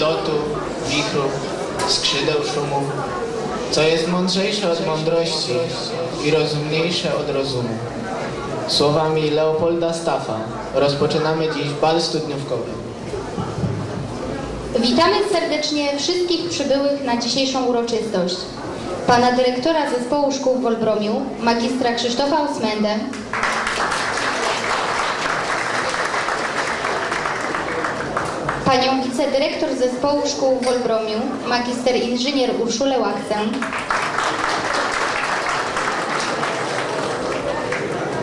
lotu, wichru, skrzydeł szumów, co jest mądrzejsze od mądrości i rozumniejsze od rozumu. Słowami Leopolda Staffa rozpoczynamy dziś bal studniówkowy. Witamy serdecznie wszystkich przybyłych na dzisiejszą uroczystość. Pana dyrektora Zespołu Szkół w Olbromiu, magistra Krzysztofa Osmendę, Panią wicedyrektor Zespołu Szkół w Olbromiu, magister inżynier Urszulę Łaksę,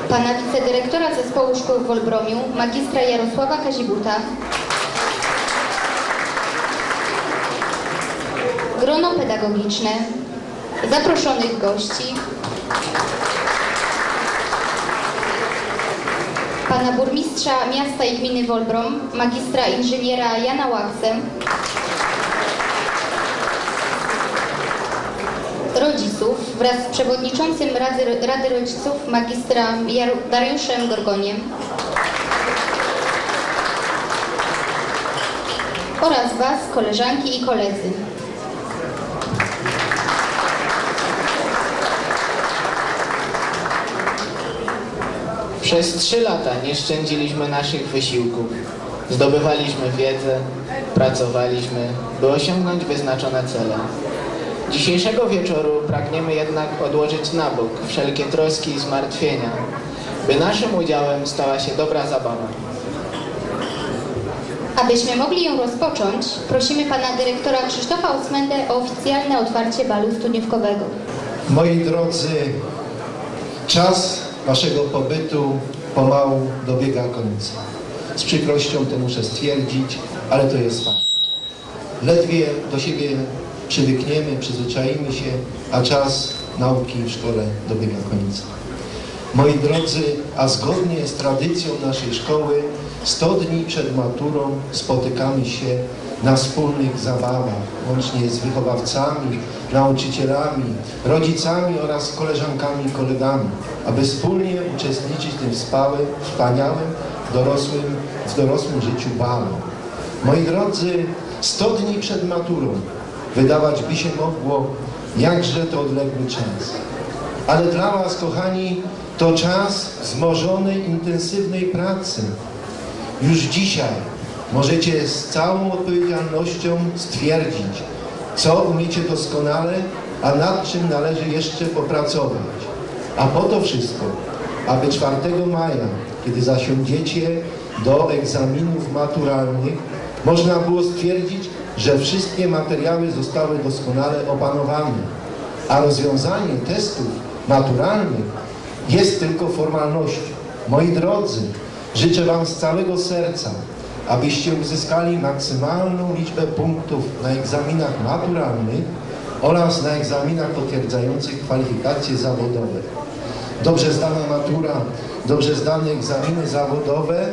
Pana wicedyrektora Zespołu Szkół w Olbromiu, magistra Jarosława Kazibuta, grono pedagogiczne, zaproszonych gości, pana burmistrza miasta i gminy Wolbrom, magistra inżyniera Jana Łaksę, rodziców wraz z przewodniczącym Rady, Rady Rodziców magistra Dariuszem Gorgoniem oraz Was, koleżanki i koledzy. Przez trzy lata nie szczędziliśmy naszych wysiłków. Zdobywaliśmy wiedzę, pracowaliśmy, by osiągnąć wyznaczone cele. Dzisiejszego wieczoru pragniemy jednak odłożyć na bok wszelkie troski i zmartwienia, by naszym udziałem stała się dobra zabawa. Abyśmy mogli ją rozpocząć, prosimy pana dyrektora Krzysztofa Osmendę o oficjalne otwarcie balu studniówkowego. Moi drodzy, czas waszego pobytu pomału dobiega końca. Z przykrością to muszę stwierdzić, ale to jest fakt. Ledwie do siebie przywykniemy, przyzwyczaimy się, a czas nauki w szkole dobiega końca. Moi drodzy, a zgodnie z tradycją naszej szkoły, 100 dni przed maturą spotykamy się na wspólnych zabawach, łącznie z wychowawcami, nauczycielami, rodzicami oraz koleżankami i kolegami, aby wspólnie uczestniczyć w tym wspaniałym, dorosłym, w dorosłym życiu balu. Moi drodzy, 100 dni przed maturą wydawać by się mogło, jakże to odległy czas. Ale dla Was, kochani, to czas wzmożonej, intensywnej pracy. Już dzisiaj możecie z całą odpowiedzialnością stwierdzić, co umiecie doskonale, a nad czym należy jeszcze popracować. A po to wszystko, aby 4 maja, kiedy zasiądziecie do egzaminów maturalnych, można było stwierdzić, że wszystkie materiały zostały doskonale opanowane, a rozwiązanie testów maturalnych jest tylko formalnością. Moi drodzy, życzę Wam z całego serca, abyście uzyskali maksymalną liczbę punktów na egzaminach maturalnych oraz na egzaminach potwierdzających kwalifikacje zawodowe. Dobrze zdana matura, dobrze zdane egzaminy zawodowe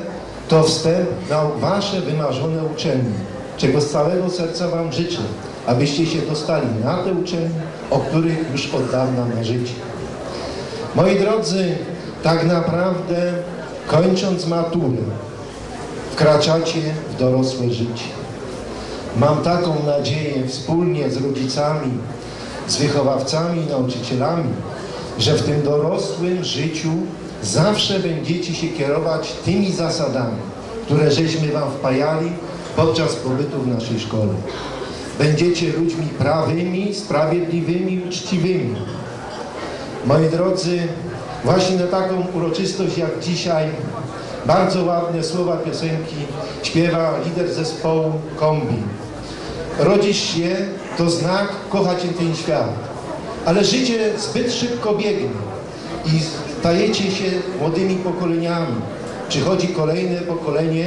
to wstęp na Wasze wymarzone uczelnie, czego z całego serca Wam życzę, abyście się dostali na te uczelnie, o których już od dawna marzycie. Moi drodzy, tak naprawdę kończąc maturę, wkraczacie w dorosłe życie. Mam taką nadzieję wspólnie z rodzicami, z wychowawcami i nauczycielami, że w tym dorosłym życiu zawsze będziecie się kierować tymi zasadami, które żeśmy Wam wpajali podczas pobytu w naszej szkole. Będziecie ludźmi prawymi, sprawiedliwymi, uczciwymi. Moi drodzy, właśnie na taką uroczystość jak dzisiaj bardzo ładne słowa piosenki śpiewa lider zespołu Kombi. Rodzisz się to znak, kocha cię ten świat. Ale życie zbyt szybko biegnie i stajecie się młodymi pokoleniami. Przychodzi kolejne pokolenie,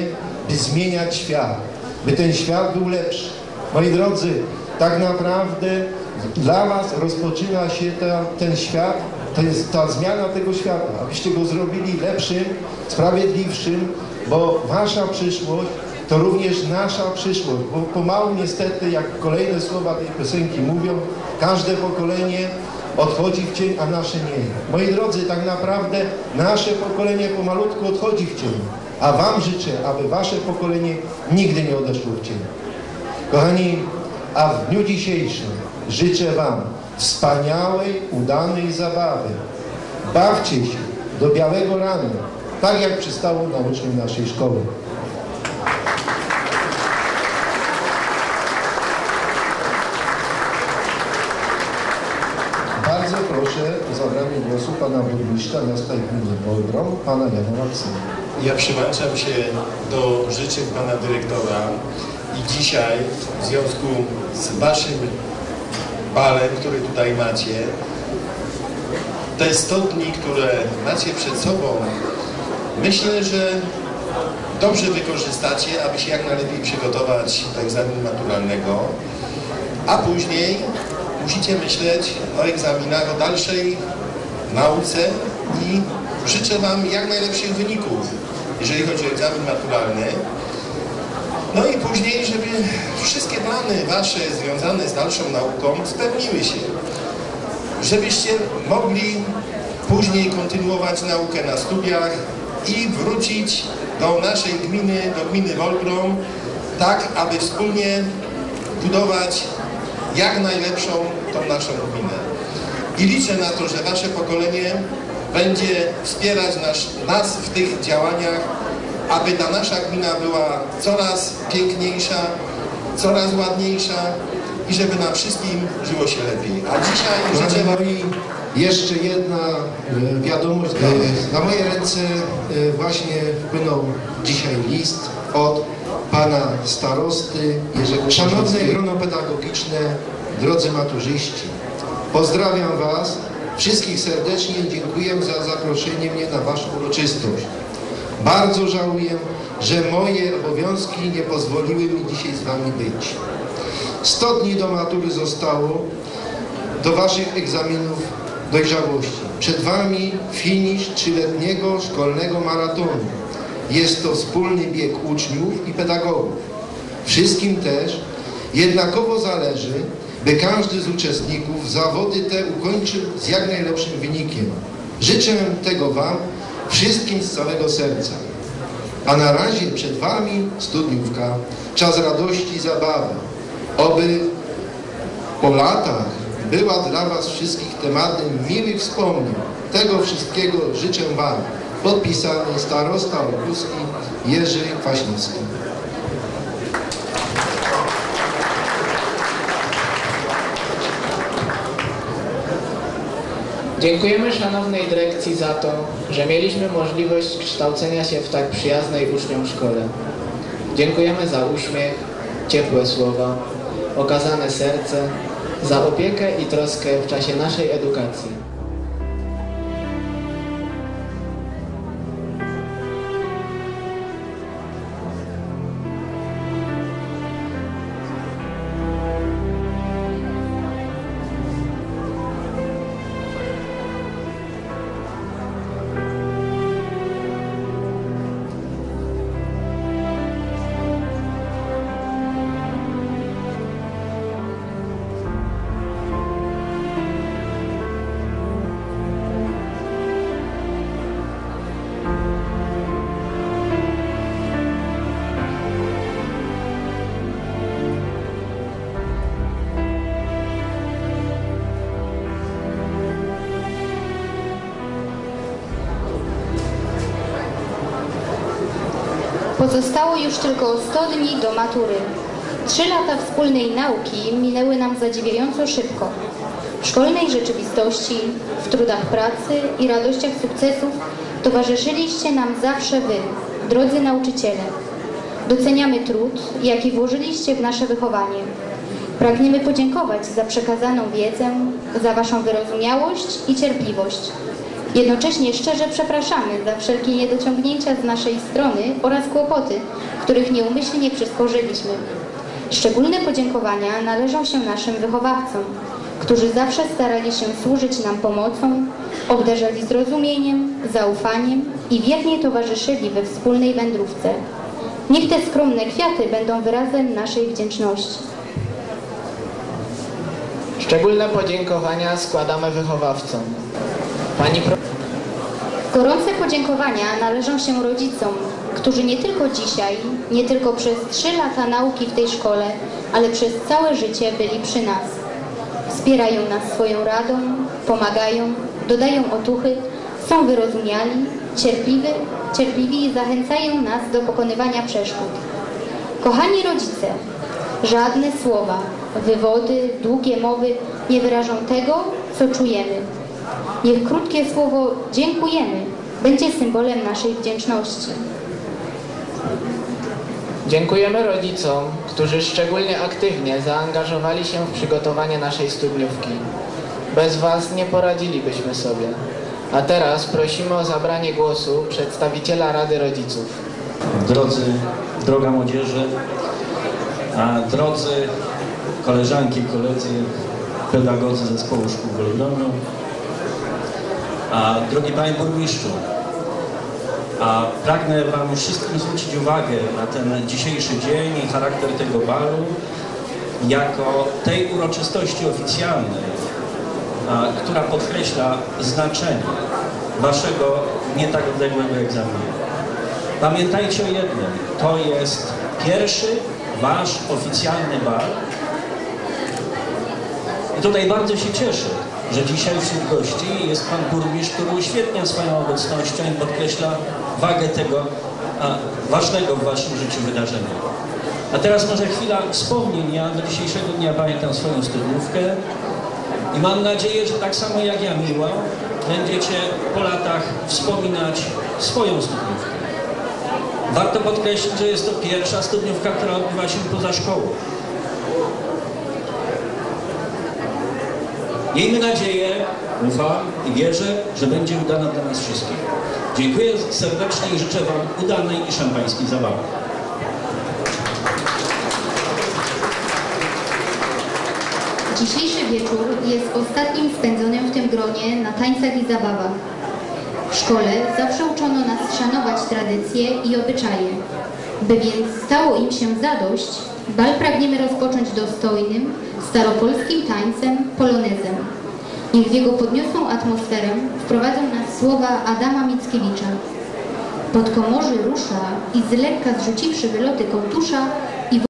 by zmieniać świat, by ten świat był lepszy. Moi drodzy, tak naprawdę dla Was rozpoczyna się ta, ten świat, to jest ta zmiana tego świata, abyście go zrobili lepszym, sprawiedliwszym, bo Wasza przyszłość to również nasza przyszłość, bo pomału niestety, jak kolejne słowa tej piosenki mówią, każde pokolenie odchodzi w cień, a nasze nie. Moi drodzy, tak naprawdę nasze pokolenie pomalutku odchodzi w cień. A Wam życzę, aby Wasze pokolenie nigdy nie odeszło w cień. Kochani, a w dniu dzisiejszym życzę Wam wspaniałej, udanej zabawy. Bawcie się do białego rana, tak jak przystało na uczniom naszej szkoły. Bardzo proszę o zabranie głosu pana burmistrza miasta gminy Wolbrom, pana Jana Maksyma. Ja przyłączam się do życzeń pana dyrektora i dzisiaj w związku z waszym balem, który tutaj macie, te 100 dni, które macie przed sobą, myślę, że dobrze wykorzystacie, aby się jak najlepiej przygotować do egzaminu maturalnego, a później musicie myśleć o egzaminach, o dalszej nauce i życzę Wam jak najlepszych wyników, jeżeli chodzi o egzamin maturalny. No i później, żeby wszystkie plany Wasze związane z dalszą nauką spełniły się. Żebyście mogli później kontynuować naukę na studiach i wrócić do naszej gminy, do gminy Wolbrom, tak aby wspólnie budować jak najlepszą tą naszą gminę. I liczę na to, że Wasze pokolenie będzie wspierać nasz, nas w tych działaniach, aby ta nasza gmina była coraz piękniejsza, coraz ładniejsza i żeby nam wszystkim żyło się lepiej. A dzisiaj życzę Wam... Jeszcze jedna e, wiadomość. E, Na moje ręce e, właśnie wpłynął dzisiaj list od pana starosty Jerzego Szanowne grono pedagogiczne, drodzy maturzyści, pozdrawiam was wszystkich serdecznie i dziękuję za zaproszenie mnie na waszą uroczystość. Bardzo żałuję, że moje obowiązki nie pozwoliły mi dzisiaj z wami być. 100 dni do matury zostało, do waszych egzaminów dojrzałości. Przed wami finisz trzyletniego szkolnego maratonu. Jest to wspólny bieg uczniów i pedagogów. Wszystkim też jednakowo zależy, by każdy z uczestników zawody te ukończył z jak najlepszym wynikiem. Życzę tego wam wszystkim z całego serca. A na razie przed wami studniówka, czas radości i zabawy. Oby po latach była dla Was wszystkich tematem miłych wspomnień. Tego wszystkiego życzę Wam. Podpisany starosta Olkuski Jerzy Kwaśniewski. Dziękujemy szanownej dyrekcji za to, że mieliśmy możliwość kształcenia się w tak przyjaznej uczniom szkole. Dziękujemy za uśmiech, ciepłe słowa, okazane serce, za opiekę i troskę w czasie naszej edukacji. Pozostało już tylko 100 dni do matury. Trzy lata wspólnej nauki minęły nam zadziwiająco szybko. W szkolnej rzeczywistości, w trudach pracy i radościach sukcesów towarzyszyliście nam zawsze Wy, drodzy nauczyciele. Doceniamy trud, jaki włożyliście w nasze wychowanie. Pragniemy podziękować za przekazaną wiedzę, za Waszą wyrozumiałość i cierpliwość. Jednocześnie szczerze przepraszamy za wszelkie niedociągnięcia z naszej strony oraz kłopoty, których nieumyślnie przysporzyliśmy. Szczególne podziękowania należą się naszym wychowawcom, którzy zawsze starali się służyć nam pomocą, obdarzali zrozumieniem, zaufaniem i wiernie towarzyszyli we wspólnej wędrówce. Niech te skromne kwiaty będą wyrazem naszej wdzięczności. Szczególne podziękowania składamy wychowawcom. Pani. Gorące podziękowania należą się rodzicom, którzy nie tylko dzisiaj, nie tylko przez trzy lata nauki w tej szkole, ale przez całe życie byli przy nas. Wspierają nas swoją radą, pomagają, dodają otuchy, są wyrozumiali, cierpliwi, cierpliwi i zachęcają nas do pokonywania przeszkód. Kochani rodzice, żadne słowa, wywody, długie mowy nie wyrażą tego, co czujemy. Niech krótkie słowo dziękujemy będzie symbolem naszej wdzięczności. Dziękujemy rodzicom, którzy szczególnie aktywnie zaangażowali się w przygotowanie naszej studniówki. Bez Was nie poradzilibyśmy sobie. A teraz prosimy o zabranie głosu przedstawiciela Rady Rodziców. drodzy, droga młodzieży, a drodzy koleżanki, koledzy, pedagodzy zespołu szkół w Elblągu, a drogi Panie Burmistrzu, a pragnę Wam wszystkim zwrócić uwagę na ten dzisiejszy dzień i charakter tego balu jako tej uroczystości oficjalnej, a, która podkreśla znaczenie Waszego nie tak odległego egzaminu. Pamiętajcie o jednym, to jest pierwszy wasz oficjalny bal. I tutaj bardzo się cieszę, że dzisiaj wśród gości jest pan burmistrz, który uświetnia swoją obecnością i podkreśla wagę tego a, ważnego w waszym życiu wydarzenia. A teraz może chwila wspomnień. Ja do dzisiejszego dnia pamiętam swoją studniówkę i mam nadzieję, że tak samo jak ja, Miła, będziecie po latach wspominać swoją studniówkę. Warto podkreślić, że jest to pierwsza studniówka, która odbywa się poza szkołą. Miejmy nadzieję, ufam i wierzę, że będzie udana dla nas wszystkich. Dziękuję serdecznie i życzę Wam udanej i szampańskiej zabawy. Dzisiejszy wieczór jest ostatnim spędzonym w tym gronie na tańcach i zabawach. W szkole zawsze uczono nas szanować tradycje i obyczaje. By więc stało im się zadość, bal pragniemy rozpocząć dostojnym, staropolskim tańcem polonezem. Niech w jego podniosłą atmosferę wprowadzą nas słowa Adama Mickiewicza. Pod komorzy rusza i z lekka zrzuciwszy wyloty kołtusza,